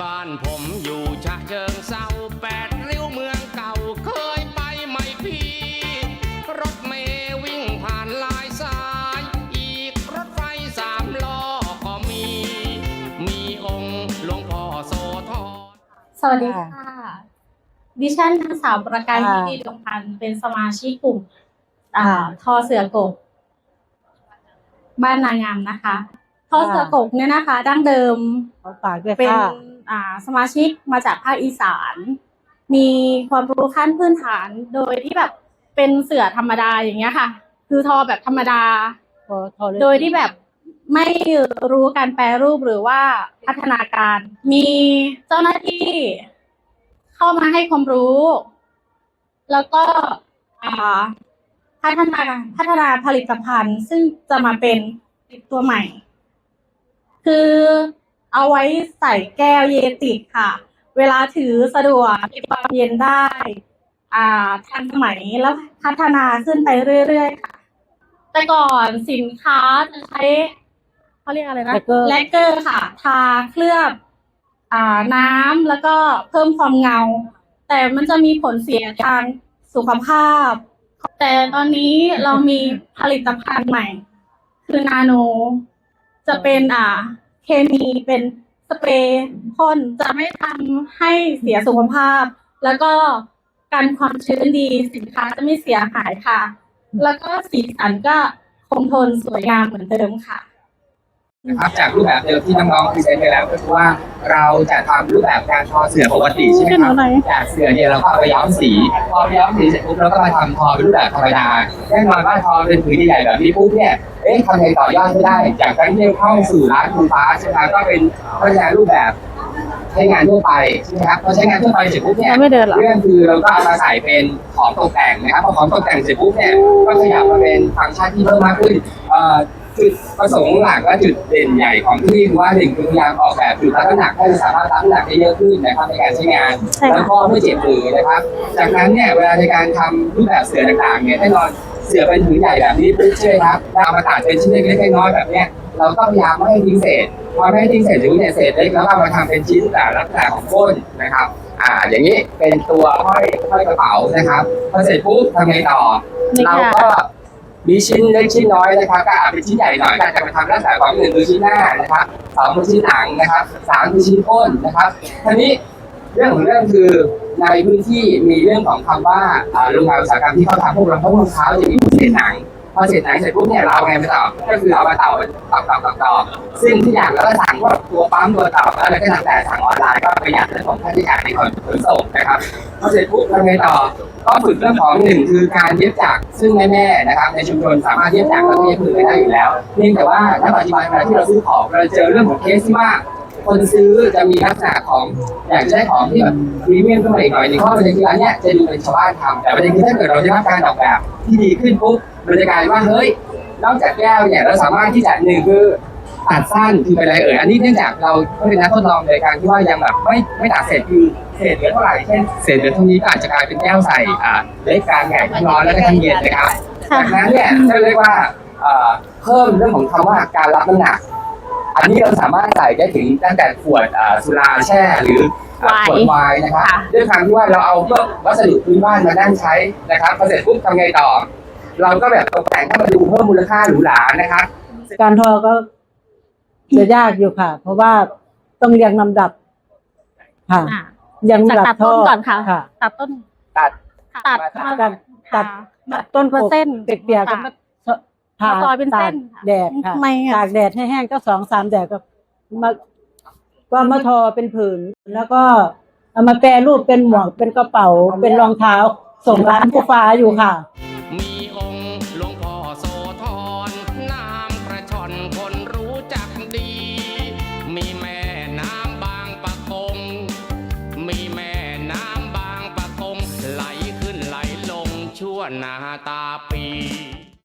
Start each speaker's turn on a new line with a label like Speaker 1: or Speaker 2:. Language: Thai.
Speaker 1: บ้านผมอยู่ฉะเชิงเซาแปดริ้วเมืองเก่าเคยไปไหมพี่ รถเมย์วิ่งผ่านหลายสาย อีกรถไฟสามล้อก็มี มีองค์หลวงพ่อโสธร
Speaker 2: สวัสดีค่ะ ดิฉันนางสาวประกาย
Speaker 3: ค่ะ
Speaker 2: ที่ดีดวงพันธ์เป็นสมาชิกกลุ่ม อ่า
Speaker 3: ค่ะ
Speaker 2: ทอเสือกก บ้านนางงามนะคะ ทอเสือกกเนี่ยนะคะ ดั้งเดิม
Speaker 3: ขอฝากด้วย
Speaker 2: เป็น
Speaker 3: ค่ะ
Speaker 2: อ่า สมาชิกมาจากภาคอีสาน มีความรู้ขั้นพื้นฐานโดยที่แบบเป็นเสือธรรมดาอย่างเงี้ยค่ะ คือทอแบบธรรมดา
Speaker 3: ขอขอเลย
Speaker 2: โดยที่แบบไม่รู้การแปรรูปหรือว่าพัฒนาการ มีเจ้าหน้าที่เข้ามาให้ความรู้ แล้วก็อ่าพัฒนาพัฒนาผลิตภัณฑ์ ซึ่งจะมาเป็นตัวใหม่ คือ เอาไว้ใส่แก้วเยติค่ะ เวลาถือสะดวกเก็บความเย็นได้ อ่าทันสมัยแล้วพัฒนาขึ้นไปเรื่อยๆค่ะ แต่ก่อนสินค้าจะใช้เขาเรียกอะไรนะ
Speaker 3: แลกเกอร์
Speaker 2: แลกเกอร์ค่ะ ทาเคลือบ อ่าน้ำแล้วก็เพิ่มความเงา แต่มันจะมีผลเสียทางสุขภาพ แต่ตอนนี้เรามีผลิตภัณฑ์ใหม่ คือนาโน จะเป็นอ่า เคมีเป็นสเปรย์พ่นจะไม่ทำให้เสียสุขภาพ แล้วก็กันความชื้นดีสินค้าจะไม่เสียหายค่ะ แล้วก็สีสันก็คงทนสวยงามเหมือนเดิมค่ะ
Speaker 4: นะครับจากรูปแบบเดิมที่น้องๆพรีเซนต์ไปแล้วก็คือว่าเราจะทำรูปแบบการทอเสือปกติใช่ไหมครับจากเสือเนี่ยเราก็เอาไปย้อมสีพอไปย้อมสีเสร็จปุ๊บเราก็มาทำทอเป็นรูปแบบธรรมดาแน่นอนว่าทอเป็นผืนใหญ่ๆแบบนี้ปุ๊บเนี่ย เอ๊ะทำไงต่อยอดไม่ได้จากการที่เข้าสู่ร้านคุณฟ้าใช่ไหมก็เป็นพัฒนารูปแบบใช้งานทั่วไปใช่ไหมครับพอใช้งานทั่วไปเสร็จปุ๊บเนี่ย
Speaker 2: ไม่เดินหรอ
Speaker 4: เรื่องคือเราก็เอามาใส่เป็นของตกแต่งนะครับพอของตกแต่งเสร็จปุ๊บเนี่ยก็ขยับมาเป็นฟังก์ชันที่เพิ่มมากขึ้นเอ่อจุดประสงค์หลักและจุดเด่นใหญ่ของที่นี่คือว่าหนึ่งคือพยายามออกแบบจุดรับน้ำหนักให้สามารถรับน้ำหนักได้เยอะขึ้นนะครับในการใช้งาน
Speaker 2: ใช่ค่ะ
Speaker 4: แล้วก็ไม่เจ็บมือนะครับ จากนั้นเนี่ยเวลาในการทำรูปแบบเสือต่างๆเนี่ยแน่นอน เสือเป็นผืนใหญ่แบบนี้ปุ๊บใช่ไหมครับเราเอามาตัดเป็นชิ้นเล็กๆน้อยๆแบบเนี้ยเราก็พยายามไม่ให้ทิ้งเศษพอไม่ให้ทิ้งเศษถึงเนี่ยเศษเล็กแล้วก็เอามาทำเป็นชิ้นแต่ลักษณะของก้นนะครับอ่าอย่างนี้เป็นตัวห้อยห้อยกระเป๋านะครับพอเสร็จปุ๊บทำไงต่อ
Speaker 2: นี่
Speaker 4: เรา
Speaker 2: ค่ะ
Speaker 4: ก็มีชิ้นเล็กชิ้นน้อยนะครับก็อาจเป็นชิ้นใหญ่หน่อยก็อาจจะไปทำลักษณะของหนึ่งคือชิ้นหน้านะครับสองคือชิ้นหลังนะครับสามคือชิ้นก้นนะครับทีนี้ เรื่องของเรื่องคือในพื้นที่มีเรื่องของคำว่าอ่าโรงงานอุตสาหกรรมที่เขาทำพวกรองเท้ารองเท้าจะมีเศษหนังพอเศษหนังเสร็จปุ๊บเนี่ยเราเอาไงไปต่อก็คือเอามาต่อต่อต่อต่อต่อซึ่งทุกอย่างเราก็สั่งพวกตัวปั๊มตัวต่ออะไรก็ตามแต่สั่งออนไลน์ก็ประหยัดเรื่องของค่าใช้จ่ายในการขนส่งนะครับพอเสร็จปุ๊บทำไงต่อก็ฝึกเรื่องของหนึ่งคือการเย็บจักรซึ่งแม่ๆนะครับในชุมชนสามารถเย็บจักรแล้วก็เย็บมือได้อยู่แล้วเพียงแต่ว่าณปัจจุบันเวลาที่เราซื้อของเราเจอเรื่องของเคสที่ว่า คนซื้อจะมีลักษณะของอยากจะได้ของที่แบบพรีเมียมขึ้นมาอีกหน่อยหนึงเพราะประเด็นคืออันเนี้ยจะดูเป็นชาวบ้านทำแต่ประเด็นคือถ้าเกิดเราได้รับการออกแบบที่ดีขึ้นปุ๊บมันจะกลายว่าเฮ้ยนอกจากแก้วเนี่ยเราสามารถที่จะหนึ่งคือตัดสั้นคือเป็นอะไรเอ่ยอันนี้เนื่องจากเราก็เป็นนักทดลองในการที่ว่ายังแบบไม่ไม่ตัดเศษคือเศษเหลือเท่าไหร่เช่นเศษเหลือเท่านี้ก็อาจจะกลายเป็นแก้วใส่อ่าเล็กกลางใหญ่ทั้งร้อนแล้วก็ทั้งเย็นนะครับจากนั้นเนี่ยจะเรียกว่าเอ่อเพิ่มเรื่องของคำว่าการรับน้ำหนัก อันนี้เราสามารถใส่ได้ถึงตั้งแต่ขวดอ่าสุราแช่หรืออ่าขวดไวน์นะครับ
Speaker 2: ค่ะ
Speaker 4: ด้วยความที่ว่าเราเอาพวกวัสดุพื้นบ้านมานั่งใช้นะครับพอเสร็จปุ๊บทำไงต่อ เราก็แบบตกแต่งให้มันดูเพิ่มมูลค่าหรูหรานะครับ
Speaker 3: การทอก็จะยากอยู่ค่ะ เพราะว่าต้องเรียงลำดับ ค่ะ
Speaker 2: อ่า
Speaker 3: เรียงลำดับ
Speaker 2: จากตัด
Speaker 3: ท
Speaker 2: ต้
Speaker 3: อน
Speaker 2: ก่อนค่ะ
Speaker 3: ค่ะ
Speaker 2: ตัดต้น
Speaker 4: ตัด
Speaker 2: ตัด
Speaker 4: มา
Speaker 3: ตัด ตัด
Speaker 2: ตัดต้นเปอร์เซ็นต์
Speaker 3: เปียกๆก็มาผ่า
Speaker 2: มาซอยเป็นเส้น
Speaker 3: ตากแดดค่ะ
Speaker 2: ทำไมอะ
Speaker 3: ตากแดดให้แห้งก็สองสามแดดก็มาก็มาทอเป็นผืนแล้วก็เอามาแปรรูปเป็นหมวกเป็นกระเป๋าเป็นรองเท้า ส่งร้านผู้ฟ้าอยู่ค่ะ
Speaker 1: มีองค์หลวงพ่อโสธรน้ำกระชอนคนรู้จักดี มีแม่น้ำบางปะกง มีแม่น้ำบางปะกง ไหลขึ้นไหลลงชั่วหนาตาปี